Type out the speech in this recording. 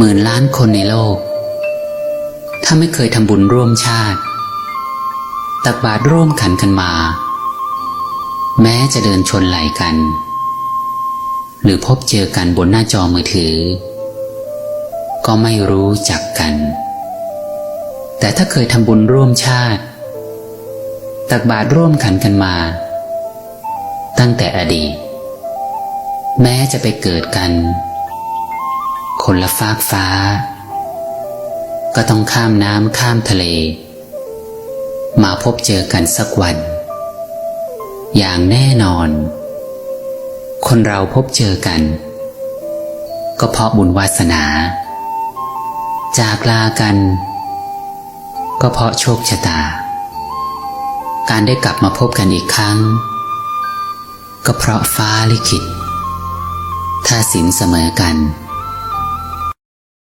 หมื่นล้านคนในโลก ถ้าไม่เคยทำบุญร่วมชาติ ตักบาตรร่วมขันกันมา แม้จะเดินชนไหลกัน หรือพบเจอกันบนหน้าจอมือถือ ก็ไม่รู้จักกัน แต่ถ้าเคยทำบุญร่วมชาติ ตักบาตรร่วมขันกันมา ตั้งแต่อดีต แม้จะไปเกิดกัน คนละฟากฟ้า ก็ต้องข้ามน้ำข้ามทะเล มาพบเจอกันสักวัน อย่างแน่นอน คนเราพบเจอกัน ก็เพราะบุญวาสนา จากลากัน ก็เพราะโชคชะตา การได้กลับมาพบกันอีกครั้ง ก็เพราะฟ้าลิขิตถ้าสินเสมอกัน